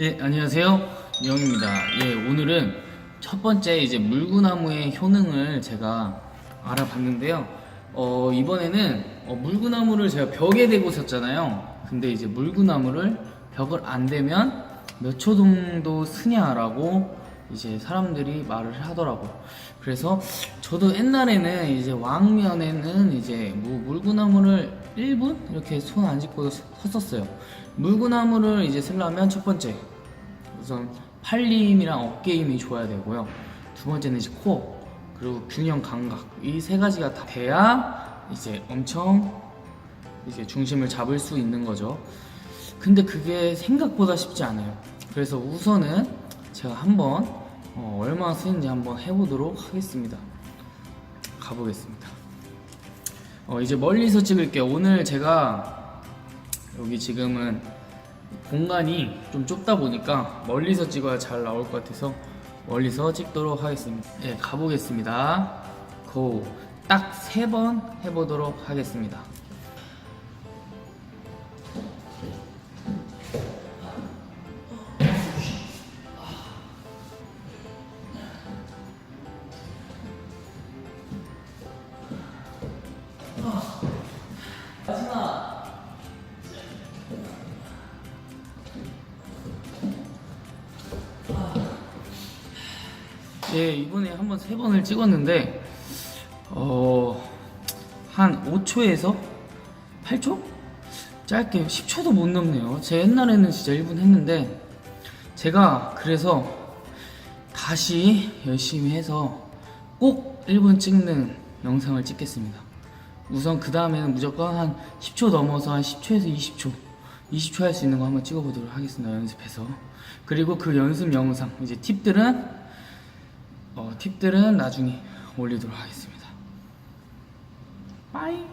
예, 안녕하세요. 영입니다. 예, 오늘은 첫 번째 이제 물구나무의 효능을 제가 알아봤는데요. 어, 이번에는 어, 물구나무를 제가 벽에 대고 섰잖아요. 근데 이제 물구나무를 벽을 안 대면 몇 초 정도 쓰냐라고 이제 사람들이 말을 하더라고요. 그래서 저도 옛날에는 이제 왕면에는 이제 무- 물구나무를 1분 이렇게 손 안 짚고 섰었어요. 물구나무를 이제 쓰려면 첫 번째 우선 팔 힘이랑 어깨 힘이 좋아야 되고요. 두 번째는 이제 코어 그리고 균형 감각 이 세 가지가 다 돼야 이제 엄청 이제 중심을 잡을 수 있는 거죠. 근데 그게 생각보다 쉽지 않아요. 그래서 우선은 제가 한번 어, 얼마나 쓰는지 한번 해보도록 하겠습니다. 가보겠습니다. 어, 이제 멀리서 찍을게요. 오늘 제가 여기 지금은 공간이 좀 좁다 보니까 멀리서 찍어야 잘 나올 것 같아서 멀리서 찍도록 하겠습니다. 예, 가보겠습니다. 고. 딱 세 번 해보도록 하겠습니다. 예, 이번에 한 번 세 번을 찍었는데, 어, 한 5초에서 8초? 짧게 10초도 못 넘네요. 제 옛날에는 진짜 1분 했는데, 제가 그래서 다시 열심히 해서 꼭 1분 찍는 영상을 찍겠습니다. 우선 그 다음에는 무조건 한 10초 넘어서 한 10초에서 20초, 20초 할 수 있는 거 한번 찍어보도록 하겠습니다. 연습해서. 그리고 그 연습 영상, 이제 팁들은 어, 팁들은 나중에 올리도록 하겠습니다. 빠이.